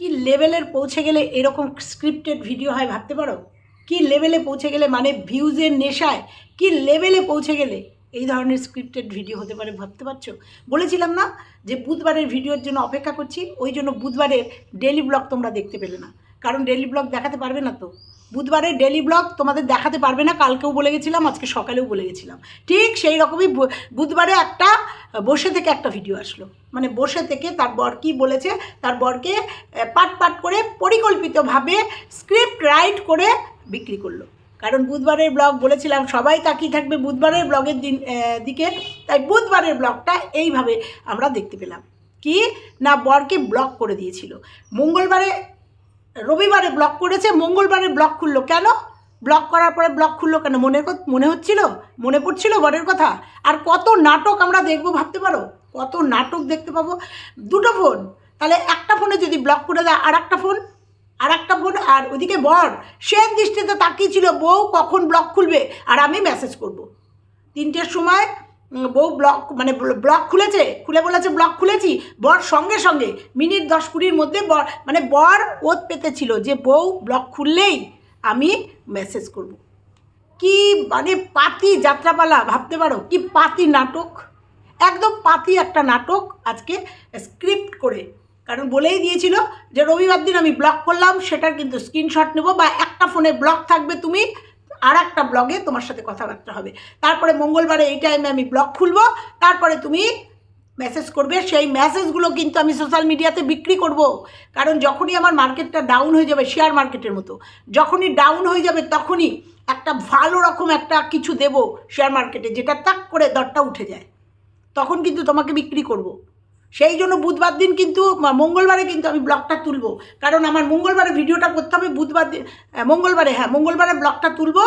কি লেভেলের পৌঁছে গেলে এরকম স্ক্রিপ্টেড ভিডিও হয় ভাবতে পারো? কি লেভেলে পৌঁছে গেলে মানে ভিউজের নেশায়? কি লেভেলে পৌঁছে গেলে এই ধরনের স্ক্রিপ্টেড ভিডিও হতে পারে ভাবতে পারছ? বলেছিলাম না যে বুধবারের ভিডিওর জন্য অপেক্ষা করছি, ওই জন্য বুধবারের ডেলি ব্লগ তোমরা দেখতে পেলে না। কারণ ডেলি ব্লগ দেখাতে পারবে না তো। বুধবারের ডেলি ব্লগ তোমাদের দেখাতে পারবে না, কালকেও বলে গেছিলাম, আজকে সকালেও বলে গেছিলাম। ঠিক সেই রকমই বুধবারে একটা, বসে থেকে একটা ভিডিও আসলো। মানে বসে থেকে তার বর কি বলেছে, তার বরকে পাট পাট করে পরিকল্পিতভাবে স্ক্রিপ্ট রাইট করে বিক্রি করল। কারণ বুধবারের ব্লগ বলেছিলাম, সবাই তাকিয়ে থাকবে বুধবারের ব্লগের দিন দিকে। তাই বুধবারের ব্লগটা এইভাবে আমরা দেখতে পেলাম। কি? না, বরকে ব্লক করে দিয়েছিল। মঙ্গলবারে রবিবারে ব্লক করেছে, মঙ্গলবারে ব্লক খুললো। কেন? ব্লক করার পরে ব্লক খুললো কেন? কথা মনে হচ্ছিল? মনে পড়ছিল বরের কথা? আর কত নাটক আমরা দেখব ভাবতে পারো? কত নাটক দেখতে পাবো? দুটো ফোন তাহলে একটা ফোনে যদি ব্লক করে দেয়, আর একটা ফোন আর একটা ফোন আর ওদিকে বর সে দৃষ্টিতে তাকিয়েছিল বউ কখন ব্লক খুলবে? আর আমি মেসেজ করব। তিনটের সময় বউ ব্লক মানে ব্লক খুলেছে? খুলে বলেছে ব্লক খুলেছি? বর সঙ্গে সঙ্গে, মিনিট দশ কুড়ির মধ্যে বর মানে বর ওত পেতেছিল যে, বউ ব্লক খুললেই আমি মেসেজ করব। কি মানে পাতি যাত্রাপালা, ভাবতে পারো? কি পাতি নাটক? একদম পাতি একটা নাটক আজকে স্ক্রিপ্ট করে। কারণ বলেই দিয়েছিল যে, রবিবার দিন আমি ব্লক করলাম, সেটার কিন্তু স্ক্রিনশট নেব বা একটা ফোনে ব্লক থাকবে তুমি আর একটা ব্লগে তোমার সাথে কথাবার্তা হবে। তারপরে মঙ্গলবারে এই টাইমে আমি ব্লগ খুলবো, তারপরে তুমি মেসেজ করবে, সেই মেসেজগুলো কিন্তু আমি সোশ্যাল মিডিয়াতে বিক্রি করব। কারণ যখনই আমার মার্কেটটা ডাউন হয়ে যাবে শেয়ার মার্কেটের মতো, যখনই ডাউন হয়ে যাবে তখনই একটা ভালো রকম একটা কিছু দেব শেয়ার মার্কেটে যেটা তাক করে দরটা উঠে যায়। তখন কিন্তু তোমাকে বিক্রি করব। সেই জন্য বুধবার দিন কিন্তু মঙ্গলবারে কিন্তু আমি ব্লগটা তুলব। কারণ আমার মঙ্গলবারে ভিডিওটা করতে হবে, বুধবার দিন মঙ্গলবারে হ্যাঁ মঙ্গলবারে ব্লগটা তুলব।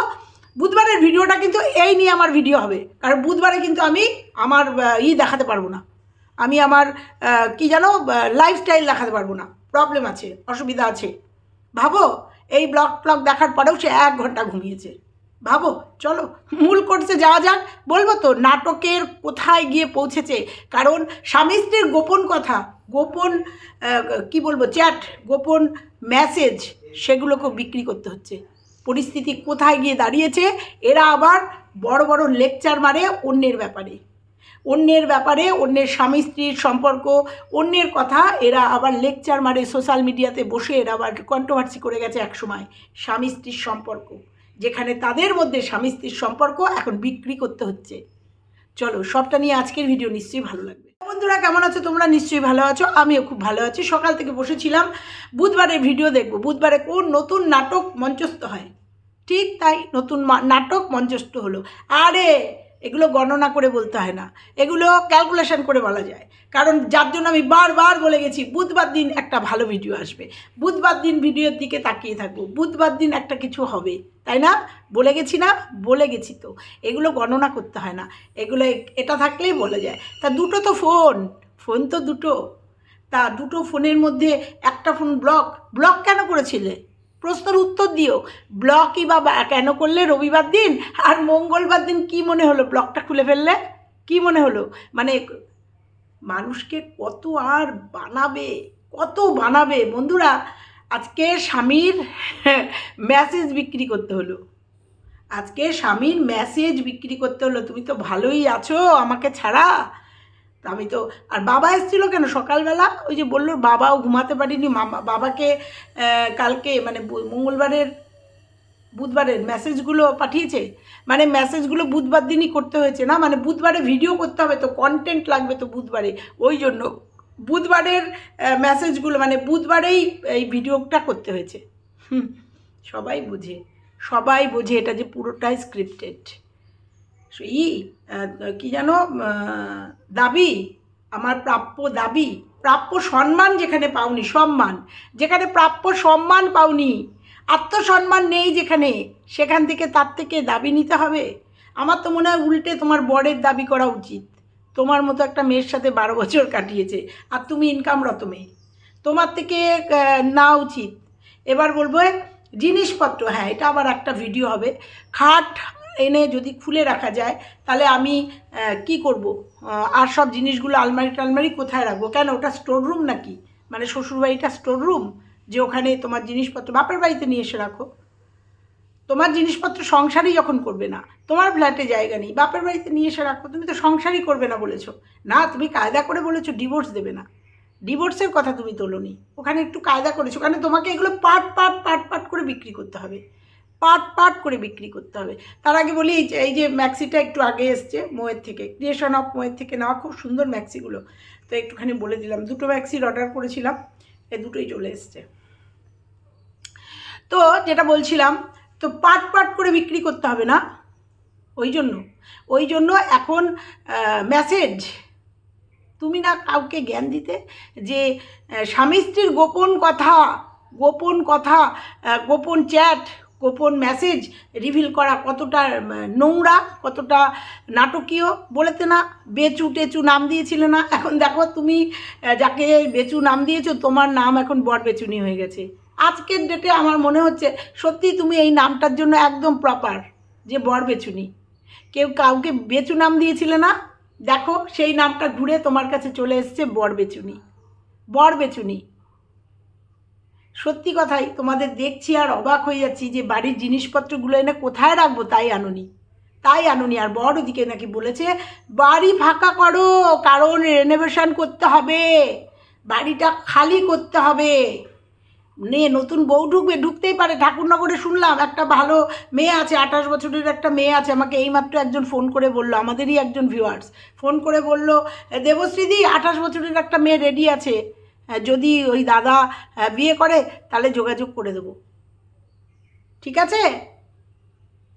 বুধবারের ভিডিওটা কিন্তু এই নিয়ে আমার ভিডিও হবে। কারণ বুধবারে কিন্তু আমি আমার ই দেখাতে পারব না। আমি আমার কি জানো লাইফস্টাইল দেখাতে পারব না। প্রবলেম আছে, অসুবিধা আছে। ভাবো, এই ব্লগ ব্লগ দেখার পরেও সে এক ঘণ্টা ঘুমিয়েছে। ভাবো, চলো, মূল কোর্সে যাওয়া যাক। বলব তো, নাটকের কোথায় গিয়ে পৌঁছেছে? কারণ স্বামী স্ত্রীর গোপন কথা, গোপন কি বলব, চ্যাট, গোপন মেসেজ সেগুলোকেও বিক্রি করতে হচ্ছে। পরিস্থিতি কোথায় গিয়ে দাঁড়িয়েছে? এরা আবার বড় বড় লেকচার মারে অন্যের ব্যাপারে। অন্যের ব্যাপারে, অন্যের স্বামী স্ত্রীর সম্পর্ক, অন্যের কথা, এরা আবার লেকচার মারে সোশ্যাল মিডিয়াতে বসে, এরা আবার কন্ট্রোভার্সি করে গেছে একসময়, স্বামী স্ত্রীর সম্পর্ক। যেখানে তাদের মধ্যে স্বামী স্ত্রীর সম্পর্ক এখন বিক্রি করতে হচ্ছে। চলো, সবটা নিয়ে আজকের ভিডিও নিশ্চয়ই ভালো লাগবে। বন্ধুরা, কেমন আছো তোমরা? নিশ্চয়ই ভালো আছো, আমিও খুব ভালো আছি। সকাল থেকে বসেছিলাম, বুধবারের ভিডিও দেখব। বুধবারে কোন নতুন নাটক মঞ্চস্থ হয়? ঠিক তাই নতুন নাটক মঞ্চস্থ হলো। আরে এগুলো গণনা করে বলতে হয় না। এগুলো ক্যালকুলেশন করে বলা যায়। কারণ যার জন্য আমি বারবার বলে গেছি, বুধবার দিন একটা ভালো ভিডিও আসবে। বুধবার দিন ভিডিওর দিকে তাকিয়ে থাকব বুধবার দিন একটা কিছু হবে, তাই না? বলে গেছি না? বলে গেছি তো। এগুলো গণনা করতে হয় না। এগুলো এটা থাকলেই বলা যায়। তা দুটো তো ফোন ফোন তো দুটো। তা দুটো ফোনের মধ্যে একটা ফোন ব্লক ব্লক কেন করেছিলে? প্রশ্নের উত্তর দিও। ব্লকই বা কেন করলে? রবিবার দিন? আর মঙ্গলবার দিন কি মনে হলো ব্লকটা খুলে ফেললে? কি মনে হলো? মানে মানুষকে কত আর বানাবে? কত বানাবে? বন্ধুরা, আজকে স্বামীর মেসেজ বিক্রি করতে হলো। আজকে স্বামীর মেসেজ বিক্রি করতে হলো। তুমি তো ভালোই আছো আমাকে ছাড়া। আমি তো, আর বাবা এসেছিল কেন? সকালবেলা ওই যে বলল, বাবাও ঘুমাতে পারিনি, মামা, বাবাকে কালকে মানে মঙ্গলবারের, বুধবারের মেসেজগুলো পাঠিয়েছে? মানে মেসেজগুলো বুধবার দিনই করতে হয়েছে না? মানে বুধবারে ভিডিও করতে হবে তো কন্টেন্ট লাগবে তো বুধবারে। ওই জন্য বুধবারের মেসেজগুলো মানে বুধবারেই এই ভিডিওটা করতে হয়েছে। সবাই বোঝে সবাই বোঝে এটা যে পুরোটাই স্ক্রিপ্টেড ই কি যেন দাবি, আমার প্রাপ্য দাবি, প্রাপ্য সম্মান যেখানে পাওনি, সম্মান, যেখানে প্রাপ্য সম্মান পাওনি, আত্মসম্মান নেই যেখানে, সেখান থেকে তার থেকে দাবি নিতে হবে। আমার তো মনে হয় উল্টে তোমার বরের দাবি করা উচিত। তোমার মতো একটা মেয়ের সাথে বারো বছর কাটিয়েছে, আর তুমি ইনকামরত মেয়ে। তোমার থেকে না উচিত। এবার বলব, জিনিসপত্র হ্যাঁ এটা আবার একটা ভিডিও হবে। খাট এনে যদি খুলে রাখা যায়, তাহলে আমি কি করব? আর সব জিনিসগুলো আলমারি টালমারি কোথায় রাখব? কেন, ওটা স্টোর রুম নাকি? মানে শ্বশুরবাড়িটা স্টোর রুম যে ওখানে তোমার জিনিসপত্র, বাপের বাড়িতে নিয়ে এসে রাখো। তোমার জিনিসপত্র সংসারই যখন করবে না, তোমার ফ্ল্যাটে জায়গা নেই, বাপের বাড়িতে নিয়ে এসে রাখো, তুমি তো সংসারই করবে না বলেছ। না, তুমি কায়দা করে বলেছ ডিভোর্স দেবে না। ডিভোর্সের কথা তুমি তোলোনি। ওখানে একটু কায়দা করেছ, ওখানে তোমাকে এগুলো পার্ট পার্ট পার্ট পার্ট করে বিক্রি করতে হবে। পার্ট পার্ট করে বিক্রি করতে হবে। তার আগে বলি, এই যে- এই যে ম্যাক্সিটা একটু আগে এসছে মোয়ের থেকে, ক্রিয়েশন অফ মোয়ের থেকে নেওয়া খুব সুন্দর ম্যাক্সিগুলো। তো একটুখানি বলে দিলাম, দুটো ম্যাক্সির অর্ডার করেছিলাম, এই দুটোই চলে এসছে। তো যেটা বলছিলাম, তো পার্ট পার্ট করে বিক্রি করতে হবে না, ওই জন্য। ওই জন্য এখন মেসেজ তুমি না কাউকে জ্ঞান দিতে যে স্বামী স্ত্রীর গোপন কথা গোপন কথা গোপন চ্যাট গোপন মেসেজ রিভিল করা কতটা নোংরা, কতটা নাটকীয় বলেতে না, বেচু টেচু নাম দিয়েছিলে না। এখন দেখো তুমি যাকে বেচু নাম দিয়েছ, তোমার নাম এখন বর বেচুনি হয়ে গেছে। আজকের ডেটে আমার মনে হচ্ছে সত্যি তুমি এই নামটার জন্য একদম প্রপার যে বর বেচুনি। কেউ কাউকে বেচু নাম দিয়েছিলে না, দেখো সেই নামটা ঘুরে তোমার কাছে চলে এসছে বর বেচুনি। বর বেচুনি। সত্যি কথাই তোমাদের দেখছি আর অবাক হয়ে যাচ্ছি যে বাড়ির জিনিসপত্রগুলো এনে কোথায় রাখব তাই আনুনি। তাই আনুনি আর বড় ওদিকে নাকি বলেছে, বাড়ি ফাঁকা করো, কারণ রেনোভেশন করতে হবে, বাড়িটা খালি করতে হবে। নে, নতুন বউ ঢুকবে, ঢুকতেই পারে। ঠাকুরনগরে শুনলাম একটা ভালো মেয়ে আছে, আঠাশ বছরের একটা মেয়ে আছে, আমাকে এইমাত্র একজন ফোন করে বলল, আমাদেরই একজন ভিউয়ার্স ফোন করে বলল দেবশ্রীদি আঠাশ বছরের একটা মেয়ে রেডি আছে। যদি ওই দাদা আহ, বিয়ে করে তাহলে যোগাযোগ করে দেবো। ঠিক আছে?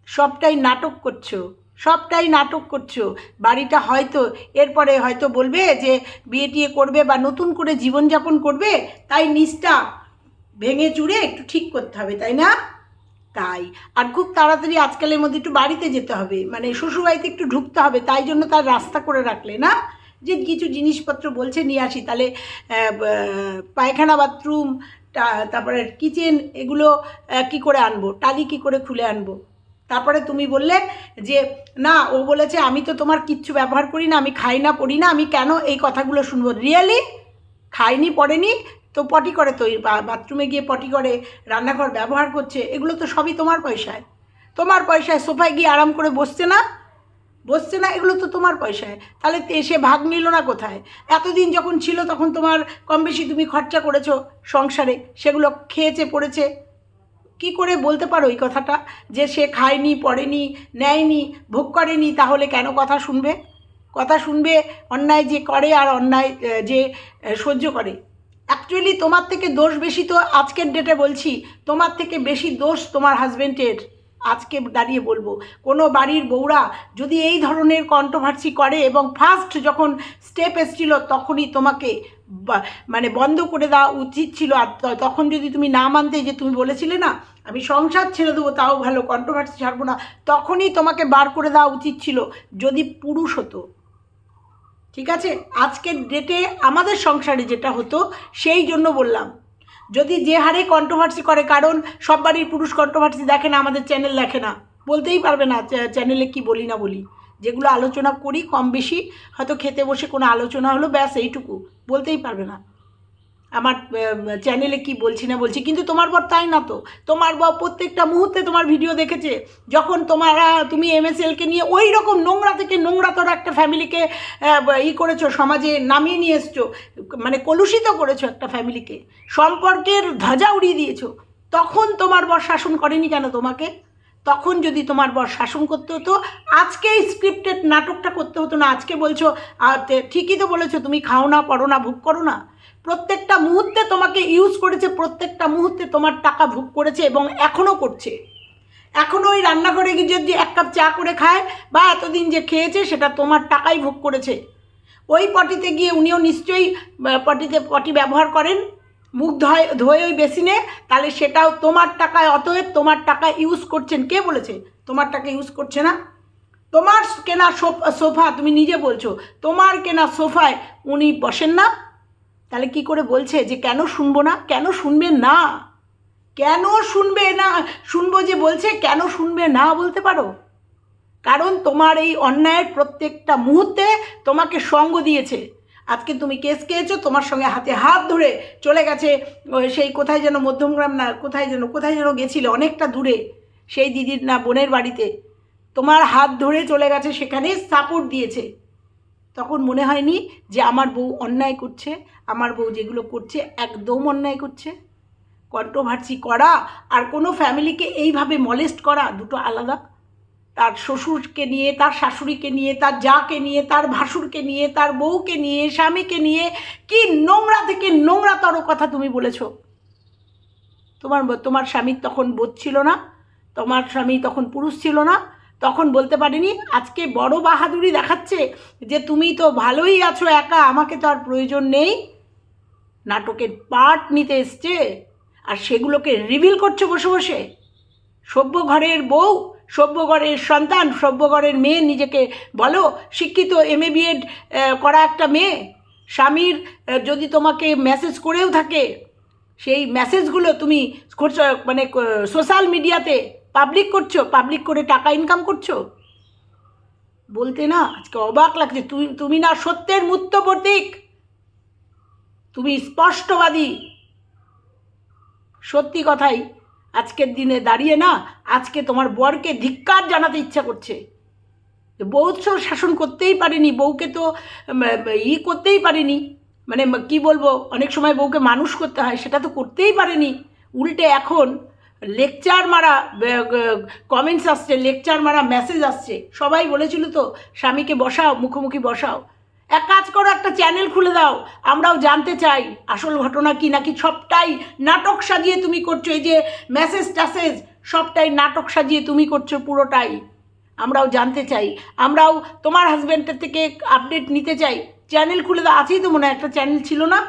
সবটাই নাটক করছ সবটাই নাটক করছ। বাড়িটা হয়তো এরপরে হয়তো বলবে যে বিয়ে টিয়ে করবে বা নতুন করে জীবনযাপন করবে তাই নিচটা ভেঙে চুড়ে একটু ঠিক করতে হবে তাই না? তাই। আর খুব তাড়াতাড়ি আজকালের মধ্যে একটু বাড়িতে যেতে হবে মানে শ্বশুরবাড়িতে একটু ঢুকতে হবে তাই জন্য তার রাস্তা করে রাখলে না? যে কিছু জিনিসপত্র বলছে, নিয়ে আসি। তাহলে পায়খানা বাথরুম তারপরে কিচেন, এগুলো কি করে আনব? টালি কি করে খুলে আনব? তারপরে তুমি বললে যে, না, ও বলেছে আমি তো তোমার কিচ্ছু ব্যবহার করি না, আমি খাই না, পড়ি না, আমি কেন এই কথাগুলো শুনব? রিয়েলি খাইনি, পড়েনি? তো পটি করে তো বাথরুমে গিয়ে পটি করে, রান্নাঘর ব্যবহার করছে, এগুলো তো সবই তোমার পয়সায়। তোমার পয়সায় সোফায় গিয়ে আরাম করে বসছে না? বসছে না, এগুলো তো তোমার পয়সায়। তাহলে তে- সে ভাগ নিল না কোথায়? এতদিন যখন ছিল তখন তোমার কম বেশি তুমি খরচা করেছ সংসারে, সেগুলো খেয়েছে, পড়েছে। কি করে বলতে পারো এই কথাটা? যে সে খায়নি, পড়েনি, নেয়নি, ভোগ করেনি, তাহলে কেন কথা শুনবে? কথা শুনবে অন্যায় যে করে আর অন্যায় যে সহ্য করে। অ্যাকচুয়ালি তোমার থেকে দোষ বেশি তো আজকের ডেটে বলছি। তোমার থেকে বেশি দোষ তোমার হাজবেন্ডের আজকে দাঁড়িয়ে বলব। কোনো বাড়ির বউরা যদি এই ধরনের কন্ট্রোভার্সি করে এবং ফার্স্ট যখন স্টেপ এসছিল তখনই তোমাকে মানে বন্ধ করে দেওয়া উচিত ছিল। আর তখন যদি তুমি না মানতে যে তুমি বলেছিলে না, আমি সংসার ছেড়ে দেবো, তাও ভালো কন্ট্রোভার্সি ছাড়বো না, তখনই তোমাকে বার করে দেওয়া উচিত ছিল, যদি পুরুষ হতো। ঠিক আছে? আজকের ডেটে আমাদের সংসারে যেটা হতো, সেই জন্য বললাম। যদি যে হারে কন্ট্রোভার্সি করে, কারণ সব বাড়ির পুরুষ কন্ট্রোভার্সি দেখে না, আমাদের চ্যানেল দেখে না। বলতেই পারবে না চ্যানেলে কি বলি না বলি। যেগুলো আলোচনা করি কম বেশি, হয়তো খেতে বসে কোনো আলোচনা হলো, ব্যাস এইটুকু। বলতেই পারবে না। আমার চ্যানেলে কি বলছি না বলছি, কিন্তু তোমার বর তাই না তো? তোমার বর প্রত্যেকটা মুহূর্তে তোমার ভিডিও দেখেছে। যখন তোমার, তুমি এমএসএলকে নিয়ে ওই রকম নোংরা থেকে নোংরাতর একটা ফ্যামিলিকে ই করেছ, সমাজে নামিয়ে নিয়ে এসছো মানে কলুষিত করেছ একটা ফ্যামিলিকে সম্পর্কের ধ্বজা উড়িয়ে দিয়েছ, তখন তোমার বর শাসন করেনি কেন তোমাকে? তখন যদি তোমার বর শাসন করতে হতো, আজকে স্ক্রিপ্টেড নাটকটা করতে হতো না, আজকে বলছো ঠিকই তো বলেছ, তুমি খাও না, পড়ো না, ভোগ করো না। প্রত্যেকটা মুহূর্তে তোমাকে ইউজ করেছে, প্রত্যেকটা মুহূর্তে তোমার টাকা ভোগ করেছে এবং এখনও করছে। এখনও ওই রান্নাঘরে গিয়ে যদি এক কাপ চা করে খায়, বা এতদিন যে খেয়েছে সেটা তোমার টাকাই ভোগ করেছে। ওই পটিতে গিয়ে উনিও নিশ্চয়ই পটিতে পটি ব্যবহার করেন, মুখ ধোয়, ধোয়ে ওই বেসিনে, তাহলে সেটাও তোমার টাকায়, অতএব তোমার টাকা ইউজ করছেন। কে বলেছে? তোমার টাকা ইউজ করছে না? তোমার কেনা সোফ- তুমি নিজে বলছো, তোমার কেনা সোফায় উনি বসেন না। তাহলে কি করে বলছে যে কেন শুনব না? কেন শুনবে না? কেন শুনবে না? শুনব যে বলছে, কেন শুনবে না বলতে পারো? কারণ তোমার এই অন্যায়ের প্রত্যেকটা মুহূর্তে তোমাকে সঙ্গ দিয়েছে। আজকে তুমি কেস খেয়েছো, তোমার সঙ্গে হাতে হাত ধরে চলে গেছে। সেই কোথায় যেন মধ্যমগ্রাম না, কোথায় যেন কোথায় যেন গেছিলে অনেকটা দূরে, সেই দিদির না বোনের বাড়িতে। তোমার হাত ধরে চলে গেছে, সেখানে সাপোর্ট দিয়েছে। তখন মনে হয়নি যে আমার বউ অন্যায় করছে, আমার বউ যেগুলো করছে একদম অন্যায় করছে। কন্ট্রোভার্সি করা আর কোনো ফ্যামিলিকে এইভাবে মলেস্ট করা দুটো আলাদা। তার শ্বশুরকে নিয়ে, তার শাশুড়িকে নিয়ে, তার জাকে নিয়ে, তার ভাসুরকে নিয়ে, তার বউকে নিয়ে, স্বামীকে নিয়ে কি নোংরা থেকে নোংরাতর কথা তুমি বলেছ। তোমার তোমার স্বামীর তখন বোধ ছিল না, তোমার স্বামী তখন পুরুষ ছিল না তখন বলতে পারিনি, আজকে বড় বাহাদুরি দেখাচ্ছে যে তুমি তো ভালোই আছো একা, আমাকে তো আর প্রয়োজন নেই। নাটকের পার্ট নিতে এসছে আর সেগুলোকে রিভিল করছে বসে বসে। সভ্য ঘরের বউ সভ্য ঘরের সন্তান সভ্য ঘরের মেয়ে, নিজেকে বলো, শিক্ষিত এম এ বিএড করা একটা মেয়ে। স্বামীর যদি তোমাকে মেসেজ করেও থাকে, সেই মেসেজগুলো তুমি মানে সোশ্যাল মিডিয়াতে পাবলিক করছ? পাবলিক করে টাকা ইনকাম করছ? বলতে না, আজকে অবাক লাগছে। তুমি তুমি না সত্যের মূর্ত প্রতীক। তুমি স্পষ্টবাদী। সত্যি কথাই, আজকের দিনে দাঁড়িয়ে না, আজকে তোমার বরকে ধিক্কার জানাতে ইচ্ছা করছে। বউ তো শাসন করতেই পারেনি, বউকে তো ই করতেই পারেনি। মানে কি বলব, অনেক সময় বউকে মানুষ করতে হয়, সেটা তো করতেই পারেনি। উল্টে এখন লেকচার মারা কমেন্টস আসছে লেকচার মারা মেসেজ আসছে। সবাই বলেছিল তো, স্বামীকে বসাও, মুখোমুখি বসাও। এক কাজ করো, একটা চ্যানেল খুলে দাও, আমরাও জানতে চাই, আসল ঘটনা কি নাকি সবটাই নাটক সাজিয়ে তুমি করছ, এই যে মেসেজ ট্যাসেজ সবটাই নাটক সাজিয়ে তুমি করছ পুরোটাই। আমরাও জানতে চাই, আমরাও তোমার হাজব্যান্ডের থেকে আপডেট নিতে চাই। চ্যানেল খুলে দাও, আছেই তো মনে হয়, একটা চ্যানেল ছিল না?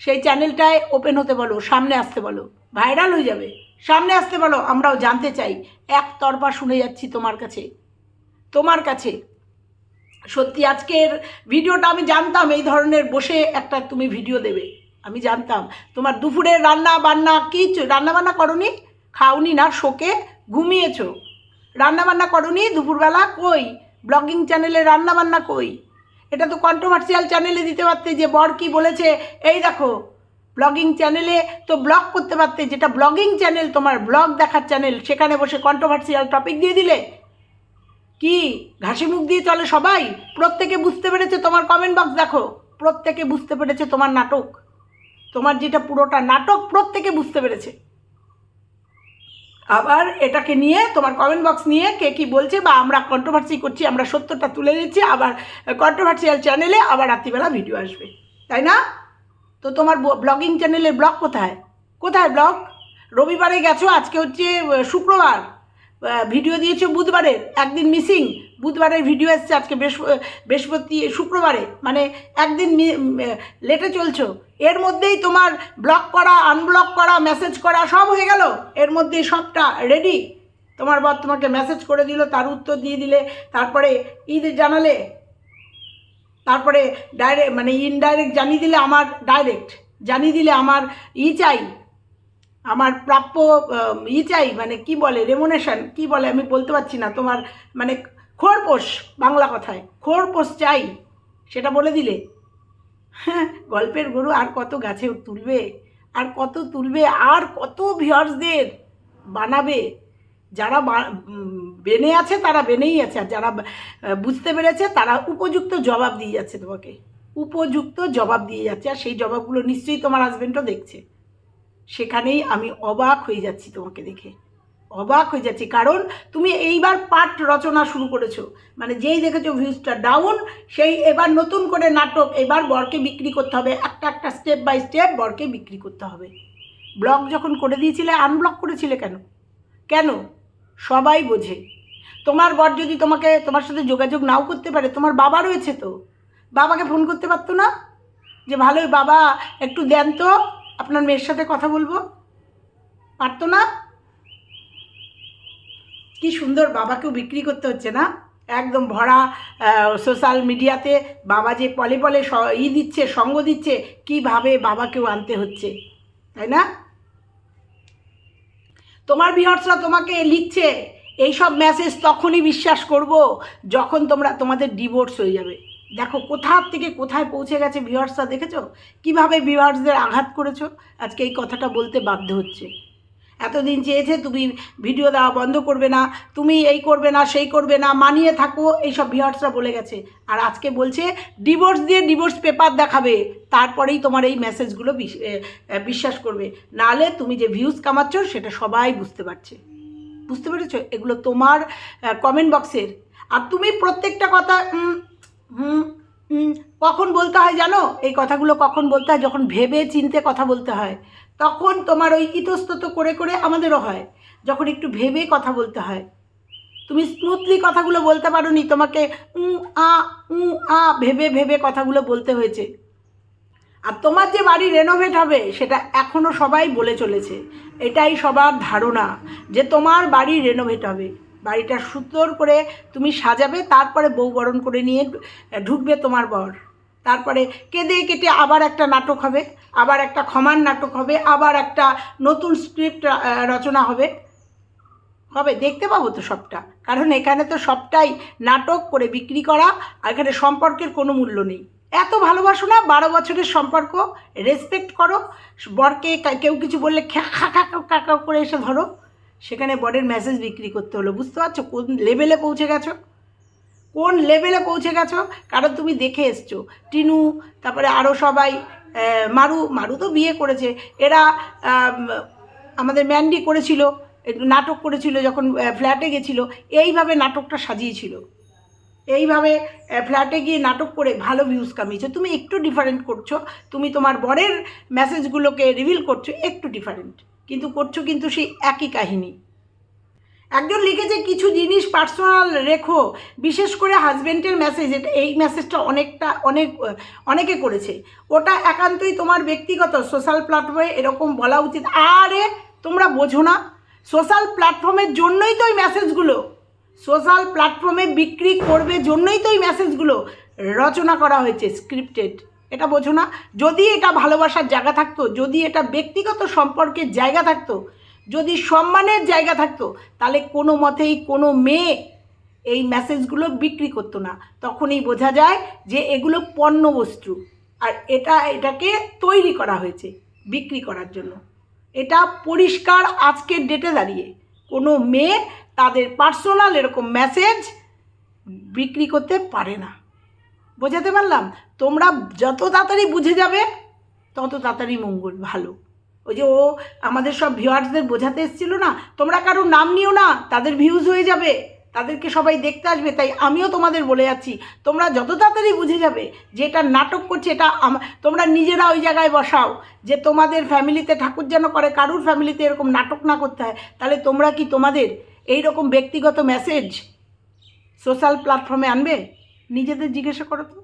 সেই চ্যানেলটায় ওপেন হতে বলো, সামনে আসতে বলো ভাইরাল হয়ে যাবে। সামনে আসতে বলো, আমরাও জানতে চাই। এক একতরফা শুনে যাচ্ছি তোমার কাছে। তোমার কাছে। সত্যি আজকের ভিডিওটা আমি জানতাম, এই ধরনের বসে একটা তুমি ভিডিও দেবে। আমি জানতাম। তোমার দুপুরের রান্না বান্না কি রান্না বান্না করনি? খাওনি না, শোকে ঘুমিয়েছো। রান্না বান্না করনি? দুপুরবেলা কই? ব্লগিং চ্যানেলে রান্না বান্না কই? এটা তো কন্ট্রোভার্সিয়াল চ্যানেলে দিতে পারতে যে বর কি বলেছে। এই দেখো ব্লগিং চ্যানেলে তো ব্লগ করতে পারতে, যেটা ব্লগিং চ্যানেল তোমার ব্লগ দেখার চ্যানেল সেখানে বসে কন্ট্রোভার্সিয়াল টপিক দিয়ে দিলে। কি? ঘাসি মুখ দিয়ে চলে সবাই? প্রত্যেকে বুঝতে পেরেছে তোমার কমেন্ট বক্স দেখো। প্রত্যেকে বুঝতে পেরেছে তোমার নাটক। তোমার যেটা পুরোটা নাটক, প্রত্যেকে বুঝতে পেরেছে। আবার এটাকে নিয়ে, তোমার কমেন্ট বক্স নিয়ে কে কি বলছে বা আমরা কন্ট্রোভার্সি করছি, আমরা সত্যটা তুলে দিচ্ছি, আবার কন্ট্রোভার্সিয়াল চ্যানেলে আবার রাত্রিবেলা ভিডিও আসবে। তাই না? তো তোমার ব্লগিং চ্যানেলের ব্লগ কোথায়? কোথায় ব্লগ রবিবারে গেছো, আজকে হচ্ছে শুক্রবার। ভিডিও দিয়েছ বুধবারের একদিন মিসিং বুধবারের ভিডিও এসছে আজকে বৃহস্প- বৃহস্পতি, শুক্রবারে। মানে একদিন লেটে চলছো। এর মধ্যেই তোমার ব্লক করা আনব্লক করা মেসেজ করা সব হয়ে গেল। এর মধ্যেই সবটা রেডি তোমার বর তোমাকে মেসেজ করে দিল, তার উত্তর দিয়ে দিলে। তারপরে ঈদ জানালে তারপরে ডাইরেক্ট মানে ইনডাইরেক্ট জানিয়ে দিলে আমার ডাইরেক্ট জানিয়ে দিলে আমার ই চাই, আমার প্রাপ্য ই চাই মানে কি বলে রেমুনেশন কি বলে আমি বলতে পারছি না, তোমার মানে খোরপোষ বাংলা কথায় খোরপোষ চাই, সেটা বলে দিলে। হ্যাঁ গল্পের গরু আর কত গাছে তুলবে, আর কত তুলবে, আর কত ভিউয়ার্সদের বানাবে যারা বেনে আছে, তারা বেনেই আছে। আর যারা বুঝতে পেরেছে, তারা উপযুক্ত জবাব দিয়ে যাচ্ছে তোমাকে। উপযুক্ত জবাব দিয়ে যাচ্ছে। আর সেই জবাবগুলো নিশ্চয়ই তোমার হাজবেন্ডও দেখছে। সেখানেই আমি অবাক হয়ে যাচ্ছি তোমাকে দেখে। অবাক হয়ে যাচ্ছি। কারণ তুমি এইবার পাঠ রচনা শুরু করেছ। মানে যেই দেখেছ ভিউজটা ডাউন সেই এবার নতুন করে নাটক, এবার বরকে বিক্রি করতে হবে। একটা একটা স্টেপ বাই স্টেপ বরকে বিক্রি করতে হবে। ব্লগ যখন করে দিয়েছিলে আনব্লক করেছিলে কেন? কেন? সবাই বোঝে। তোমার বর যদি তোমাকে তোমার সাথে যোগাযোগ নাও করতে পারে, তোমার বাবা রয়েছে তো, বাবাকে ফোন করতে পারতো না? যে ভালোই, বাবা একটু দেন তো, আপনার মেয়ের সাথে কথা বলব। পারতো না? কি সুন্দর বাবাকেও বিক্রি করতে হচ্ছে না? একদম ভরা সোশ্যাল মিডিয়াতে বাবা যে পলে পলে ই দিচ্ছে, সঙ্গ দিচ্ছে, কীভাবে বাবাকেও আনতে হচ্ছে, তাই না? তোমার বিহর্সরা তোমাকে লিখছে, এইসব মেসেজ তখনই বিশ্বাস করব যখন তোমরা তোমাদের ডিভোর্স হয়ে যাবে। দেখো কোথা থেকে কোথায় পৌঁছে গেছে ভিউয়ার্সরা দেখেছ? কীভাবে ভিউয়ার্সদের আঘাত করেছ? আজকে এই কথাটা বলতে বাধ্য হচ্ছে। এতদিন চেয়েছে তুমি ভিডিও দেওয়া বন্ধ করবে না তুমি এই করবে না সেই করবে না মানিয়ে থাকো এইসব ভিউয়ার্সরা বলে গেছে। আর আজকে বলছে ডিভোর্স দিয়ে ডিভোর্স পেপার দেখাবে তারপরেই তোমার এই মেসেজগুলো বিশ্বাস করবে। নাহলে তুমি যে ভিউজ কামাচ্ছ সেটা সবাই বুঝতে পারছে। বুঝতে পেরেছ? এগুলো তোমার কমেন্ট বক্সের আর তুমি প্রত্যেকটা কথা হুম, কখন বলতে হয় জানো? এই কথাগুলো কখন বলতে হয়? যখন ভেবে চিনতে কথা বলতে হয়। তখন তোমার ওই ইতস্তত করে করে আমাদেরও হয়, যখন একটু ভেবে কথা বলতে হয়। তুমি স্মুথলি কথাগুলো বলতে পারো নি তোমাকে উ আ উ আ ভেবে ভেবে কথাগুলো বলতে হয়েছে। আর তোমার যে বাড়ি রেনোভেট হবে, সেটা এখনও সবাই বলে চলেছে। এটাই সবার ধারণা যে তোমার বাড়ি রেনোভেট হবে। বাড়িটা সুন্দর করে তুমি সাজাবে, তারপরে বউ বরণ করে নিয়ে ঢুকবে তোমার বর। তারপরে কেঁদে কেটে আবার একটা নাটক হবে। আবার একটা ক্ষমার নাটক হবে, আবার একটা নতুন স্ক্রিপ্ট রচনা হবে। হবে, দেখতে পাবো তো সবটা। কারণ এখানে তো সবটাই নাটক করে বিক্রি করা, আর এখানে সম্পর্কের কোনো মূল্য নেই। এত ভালোবাসো না, বারো বছরের সম্পর্ক রেসপেক্ট করো। বরকে কেউ কিছু বললে খ্যা খা খা খা করে এসে ধরো। সেখানে বরের মেসেজ বিক্রি করতে হলো। বুঝতে পারছ? কোন লেভেলে পৌঁছে গেছো? কোন লেভেলে পৌঁছে গেছো? কারণ তুমি দেখে এসছো। টিনু, তারপরে আরও সবাই মারু মারু তো বিয়ে করেছে। এরা আমাদের ম্যান্ডি করেছিল, নাটক করেছিল যখন ফ্ল্যাটে গেছিল, এইভাবে নাটকটা সাজিয়েছিল। এইভাবে ফ্ল্যাটে গিয়ে নাটক করে ভালো ভিউজ কামিয়েছো। তুমি একটু ডিফারেন্ট করছ, তুমি তোমার বরের মেসেজগুলোকে রিভিল করছ, একটু ডিফারেন্ট কিন্তু করছ কিন্তু সেই একই কাহিনী। একজন লিখেছে, কিছু জিনিস পার্সোনাল রেখো, বিশেষ করে হাজব্যান্ডের মেসেজ এটা এই মেসেজটা অনেকটা, অনেক, অনেকে করেছে। ওটা একান্তই তোমার ব্যক্তিগত সোশ্যাল প্ল্যাটফর্মে এরকম বলা উচিত। আরে, তোমরা বোঝো না সোশ্যাল প্ল্যাটফর্মের জন্যই তো ওই মেসেজগুলো সোশ্যাল প্ল্যাটফর্মে বিক্রি করবে জন্যই তো ওই মেসেজগুলো রচনা করা হয়েছে স্ক্রিপ্টেড এটা বোঝো না। যদি এটা ভালোবাসার জায়গা থাকতো, যদি এটা ব্যক্তিগত সম্পর্কের জায়গা থাকতো যদি সম্মানের জায়গা থাকতো, তাহলে কোনো মতেই কোনো মেয়ে এই মেসেজগুলো বিক্রি করতো না। তখনই বোঝা যায় যে এগুলো পণ্য বস্তু আর এটা, এটাকে তৈরি করা হয়েছে বিক্রি করার জন্য। এটা পরিষ্কার আজকের ডেটে দাঁড়িয়ে। কোনো মেয়ে তাদের পার্সোনাল এরকম মেসেজ বিক্রি করতে পারে না। বোঝাতে পারলাম? তোমরা যত তাড়াতাড়ি বুঝে যাবে, তত তাড়াতাড়ি মঙ্গল ভালো। ওই যে ও আমাদের সব ভিউয়ার্সদের বোঝাতে এসেছিল না, তোমরা কারোর নাম নিও না, তাদের ভিউজ হয়ে যাবে, তাদেরকে সবাই দেখতে আসবে, তাই আমিও তোমাদের বলে যাচ্ছি, তোমরা যত তাড়াতাড়ি বুঝে যাবে যে এটা নাটক করছে, এটা তোমরা নিজেরা ওই জায়গায় বসাও, যে তোমাদের ফ্যামিলিতে ঠাকুর যেন করে, কারুর ফ্যামিলিতে এরকম নাটক না করতে হয়, তাহলে তোমরা কি তোমাদের এই রকম ব্যক্তিগত মেসেজ সোশ্যাল প্ল্যাটফর্মে আনবে? নিজেদের জিজ্ঞাসা করো তো।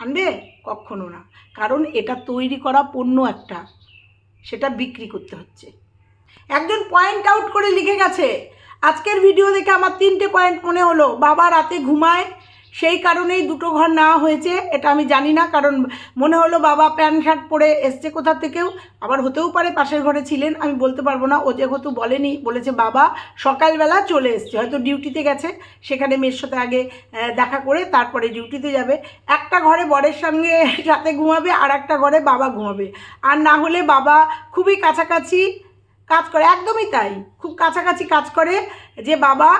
আনবে? কখনো না। কারণ এটা তৈরি করা পণ্য একটা। সেটা বিক্রি করতে হচ্ছে। একজন পয়েন্ট আউট করে লিখে গেছে, আজকের ভিডিও দেখে আমার তিনটে পয়েন্ট মনে হলো, বাবা রাতে ঘুমায় সেই কারণেই দুটো ঘর নেওয়া হয়েছে, এটা আমি জানি না, কারণ মনে হলো বাবা প্যান্ট শার্ট পরে এসছে কোথা থেকেও, আবার হতেও পারে পাশের ঘরে ছিলেন, আমি বলতে পারব না, ও যেহেতু বলেনি, বলেছে বাবা সকালবেলা চলে এসছে, হয়তো ডিউটিতে গেছে, সেখানে মেয়ের সাথে আগে দেখা করে তারপরে ডিউটিতে যাবে, একটা ঘরে বরের সঙ্গে রাতে ঘুমাবে, আর একটা ঘরে বাবা ঘুমাবে, আর না হলে বাবা খুবই কাছাকাছি কাজ করে, একদমই তাই, খুব কাছাকাছি কাজ করে, যে বাবা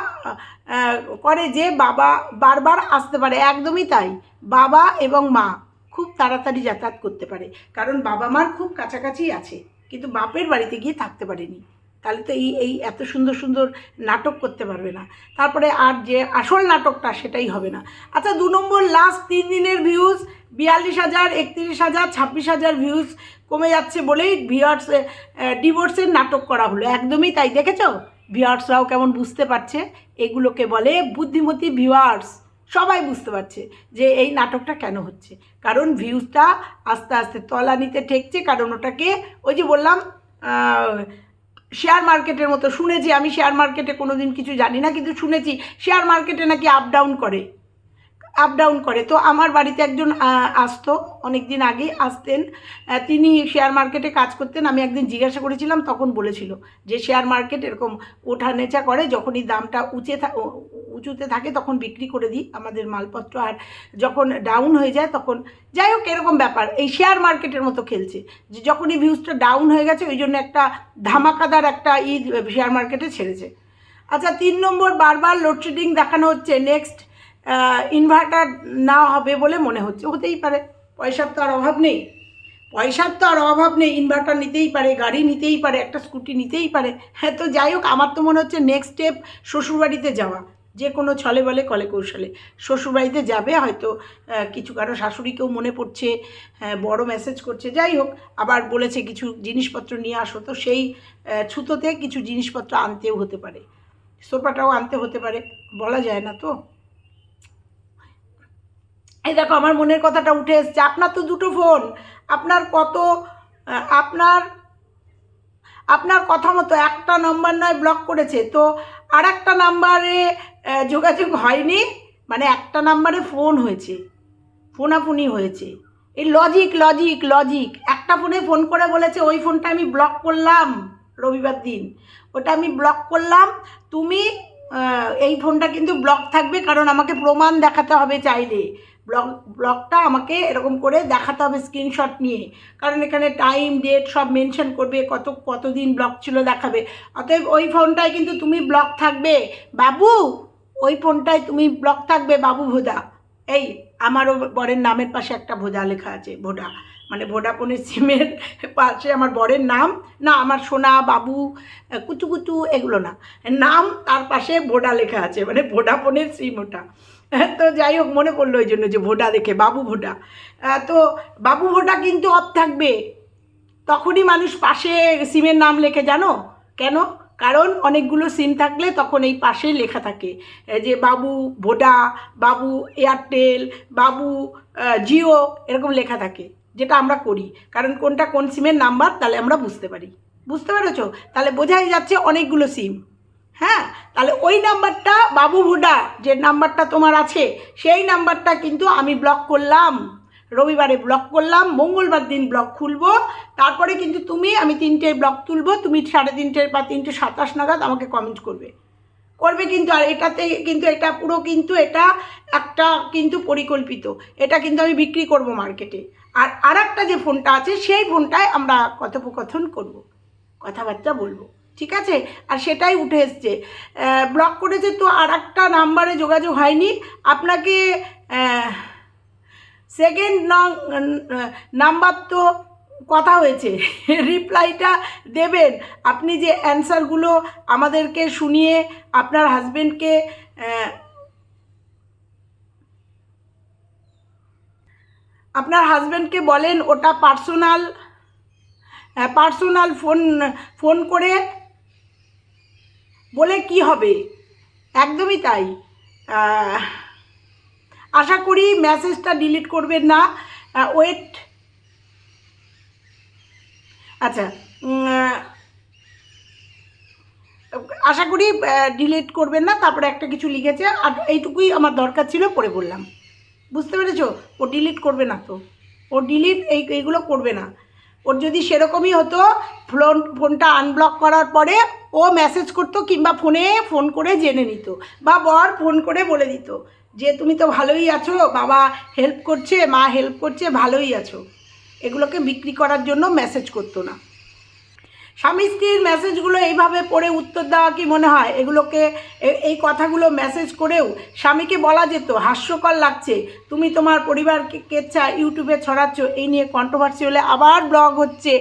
করে যে বাবা বারবার আসতে পারে, একদমই তাই। বাবা এবং মা খুব তাড়াতাড়ি যাতায়াত করতে পারে। কারণ বাবা মার খুব কাছাকাছি আছে, কিন্তু বাপের বাড়িতে গিয়ে থাকতে পারেনি। তাহলে তো এই এই এত সুন্দর সুন্দর নাটক করতে পারবে না। তারপরে আর যে আসল নাটকটা সেটাই হবে না। আচ্ছা দু নম্বর লাস্ট তিন দিনের ভিউজ বিয়াল্লিশ হাজার, একত্রিশ হাজার, ছাব্বিশ হাজার ভিউজ কমে যাচ্ছে বলেই ভিওয়ার্স ডিভোর্সের নাটক করা হলো। একদমই তাই, দেখেছ? ভিওয়ার্সরাও কেমন বুঝতে পারছে। এগুলোকে বলে বুদ্ধিমতী ভিউয়ার্স সবাই বুঝতে পারছে যে এই নাটকটা কেন হচ্ছে। কারণ ভিউজটা আস্তে আস্তে তলা নিতে ঠেকছে, কারণ ওটাকে ওই যে বললাম শেয়ার মার্কেটের মতো। শুনেছি আমি শেয়ার মার্কেটে কোনো দিন কিছু জানি না, কিন্তু শুনেছি শেয়ার মার্কেটে নাকি আপ ডাউন করে। আপ ডাউন করে। তো আমার বাড়িতে একজন আসতো অনেক দিন আগে আসতেন তিনি শেয়ার মার্কেটে কাজ করতেন। আমি একদিন জিজ্ঞাসা করেছিলাম, তখন বলেছিল যে শেয়ার মার্কেট এরকম ওঠা নেচা করে, যখনই দামটা উঁচে উঁচুতে থাকে তখন বিক্রি করে দিই আমাদের মালপত্র। আর যখন ডাউন হয়ে যায় তখন, যাই হোক, এরকম ব্যাপার। এই শেয়ার মার্কেটের মতো খেলছে। যে যখনই ভিউজটা ডাউন হয়ে গেছে, ওই জন্য একটা ধামাকাদার একটা ঈদ শেয়ার মার্কেটে ছেড়েছে। আচ্ছা তিন নম্বর বারবার লোডশেডিং দেখানো হচ্ছে। নেক্সট ইনভার্টার না হবে বলে মনে হচ্ছে। হতেই পারে। পয়সার তো আর অভাব নেই। পয়সার তো আর অভাব নেই। ইনভার্টার নিতেই পারে গাড়ি নিতেই পারে একটা স্কুটি নিতেই পারে। হ্যাঁ তো যাই হোক আমার তো মনে হচ্ছে নেক্সট স্টেপ শ্বশুরবাড়িতে যাওয়া। যে কোনো ছলে বলে কলে কৌশলে। শ্বশুরবাড়িতে যাবে হয়তো কিছু কারও শাশুড়িকেও মনে পড়ছে হ্যাঁ, বড় মেসেজ করছে। যাই হোক আবার বলেছে কিছু জিনিসপত্র নিয়ে আসো। তো সেই ছুতোতে কিছু জিনিসপত্র আনতেও হতে পারে। সোফাটাও আনতে হতে পারে। বলা যায় না তো? এই দেখো, আমার মনের কথাটা উঠে এসছে। আপনার তো দুটো ফোন। আপনার কত আপনার আপনার কথা মতো একটা নাম্বার নয় ব্লক করেছে। তো আর একটা নাম্বারে যোগাযোগ হয়নি মানে একটা নাম্বারে ফোন হয়েছে, ফোনাফোনি হয়েছে। এই লজিক লজিক লজিক একটা ফোনে ফোন করে বলেছে, ওই ফোনটা আমি ব্লক করলাম রবিবার দিন। ওটা আমি ব্লক করলাম। তুমি এই ফোনটা কিন্তু ব্লক থাকবে, কারণ আমাকে প্রমাণ দেখাতে হবে চাইলে। ব্লক ব্লগটা আমাকে এরকম করে দেখাতে হবে স্ক্রিনশট নিয়ে। কারণ এখানে টাইম ডেট সব মেনশন করবে, কত, কতদিন ব্লক ছিল দেখাবে। অতএব ওই ফোনটায় কিন্তু তুমি ব্লক থাকবে। বাবু, ওই ফোনটায় তুমি ব্লক থাকবে বাবু ভোদা। এই, আমারও বরের নামের পাশে একটা ভোদা লেখা আছে ভোডা মানে ভোডাফোনের সিমের পাশে আমার বরের নাম। না, আমার সোনা, বাবু কুতু কুতু এগুলো না। নাম তার পাশে ভোডা লেখা আছে মানে ভোডাফোনের সিম ওটা। তো যাই হোক, মনে পড়ল ওই জন্য যে ভোডা দেখে, বাবু ভোডা তো বাবু ভোডা কিন্তু অফ থাকবে। তখনই মানুষ পাশে সিমের নাম লেখে, জানো? কেন? কারণ অনেকগুলো সিম থাকলে তখন এই পাশে লেখা থাকে। যে বাবু ভোডা বাবু এয়ারটেল, বাবু জিও, এরকম লেখা থাকে, যেটা আমরা করি। কারণ কোনটা কোন সিমের নাম্বার, তাহলে আমরা বুঝতে পারি। বুঝতে পেরেছ? তাহলে বোঝাই যাচ্ছে অনেকগুলো সিম। হ্যাঁ তাহলে ওই নাম্বারটা বাবু ভোডা, যে নাম্বারটা তোমার আছে, সেই নাম্বারটা কিন্তু আমি ব্লক করলাম। রবিবারে ব্লক করলাম, মঙ্গলবার দিন ব্লক খুলবো। তারপরে কিন্তু তুমি, আমি তিনটে ব্লক তুলবো, তুমি সাড়ে তিনটে বা তিনটে সাতাশ নাগাদ আমাকে কমেন্ট করবে। করবে কিন্তু, আর এটাতে কিন্তু এটা পুরো কিন্তু এটা একটা কিন্তু পরিকল্পিত। এটা কিন্তু আমি বিক্রি করব মার্কেটে আর আর একটা যে ফোনটা আছে, সেই ফোনটায় আমরা কথোপকথন করব। কথাবার্তা বলব। ঠিক আছে? আর সেটাই উঠে এসছে। ব্লক করেছে তো আর একটা নাম্বারে যোগাযোগ হয়নি। আপনাকে সেকেন্ড নাম্বার তো কথা হয়েছে। রিপ্লাইটা দেবেন। আপনি যে অ্যান্সারগুলো আমাদেরকে শুনিয়ে আপনার হাজবেন্ডকে আপনার হাজবেন্ডকে বলেন ওটা পার্সোনাল পার্সোনাল ফোন ফোন করে বলে কি হবে? একদমই তাই। আশা করি মেসেজটা ডিলিট করবেন না। ওয়েট আচ্ছা আশা করি ডিলিট করবেন না। তারপরে একটা কিছু লিখেছে। আর এইটুকুই আমার দরকার ছিল, পড়ে বললাম। বুঝতে পেরেছ? ও ডিলিট করবে না তো। ও ডিলিট, এই, এইগুলো করবে না। ওর যদি সেরকমই হতো, ফোন, ফোনটা আনব্লক করার পরে ও মেসেজ করতো কিংবা ফোনে ফোন করে জেনে নিত বা বর ফোন করে বলে দিত যে, তুমি তো ভালোই আছো, বাবা হেল্প করছে, মা হেল্প করছে, ভালোই আছো। এগুলোকে বিক্রি করার জন্য মেসেজ করতো না। স্বামী স্ত্রীর মেসেজগুলো এইভাবে পড়ে উত্তর দেওয়া কি মনে হয়? এগুলোকে এই কথাগুলো মেসেজ করেও স্বামীকে বলা যেত, হাস্যকর লাগছে। তুমি তোমার পরিবারকে কেচ্ছা ইউটিউবে ছড়াচ্ছ? এই নিয়ে কন্ট্রোভার্সি হলে আবার ব্লগ হচ্ছে,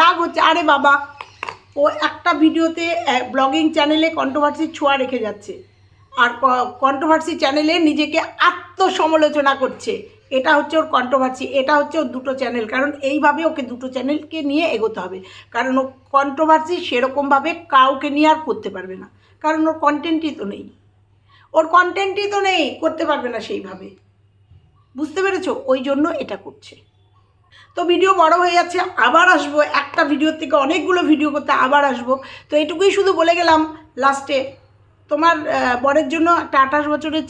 রাগ হচ্ছে। আরে বাবা, ও একটা ভিডিওতে ব্লগিং চ্যানেলে কন্ট্রোভার্সির ছোঁয়া রেখে যাচ্ছে। আর কন্ট্রোভার্সি চ্যানেলে নিজেকে আত্মসমালোচনা করছে। এটা হচ্ছে ওর কন্ট্রোভার্সি এটা হচ্ছে ওর দুটো চ্যানেল কারণ এইভাবে ওকে দুটো চ্যানেলকে নিয়ে এগোতে হবে। কারণ ও কন্ট্রোভার্সি সেরকমভাবে কাউকে নিয়ে আর করতে পারবে না কারণ ওর কন্টেন্টই তো নেই। ওর কন্টেন্টই তো নেই করতে পারবে না সেইভাবে। বুঝতে পেরেছ? ওই জন্য এটা করছে। তো ভিডিও বড় হয়ে যাচ্ছে আবার আসব। একটা ভিডিওর থেকে অনেকগুলো ভিডিও করতে আবার আসব। তো এটুকুই শুধু বলে গেলাম লাস্টে তোমার বরের জন্য একটা আঠাশ বছরের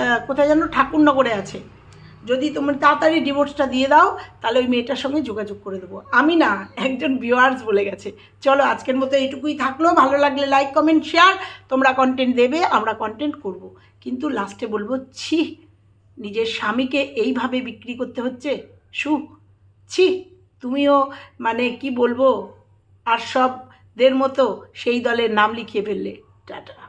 আহ, কোথায় যেন ঠাকুরনগরে আছে। যদি তুমি তাড়াতাড়ি ডিভোর্সটা দিয়ে দাও, তাহলে ওই মেয়েটার সঙ্গে যোগাযোগ করে দেবো। আমি না, একজন ভিউয়ার্স বলে গেছে। চলো, আজকের মতো এইটুকুই থাকল। ভালো লাগলে লাইক কমেন্ট শেয়ার তোমরা কন্টেন্ট দেবে, আমরা কন্টেন্ট করব। কিন্তু লাস্টে বলব, ছি, নিজের স্বামীকে এইভাবে বিক্রি করতে হচ্ছে? সু, ছি, তুমিও মানে কি বলব, আর সবদের মতো সেই দলের নাম লিখিয়ে ফেললে। টাটা।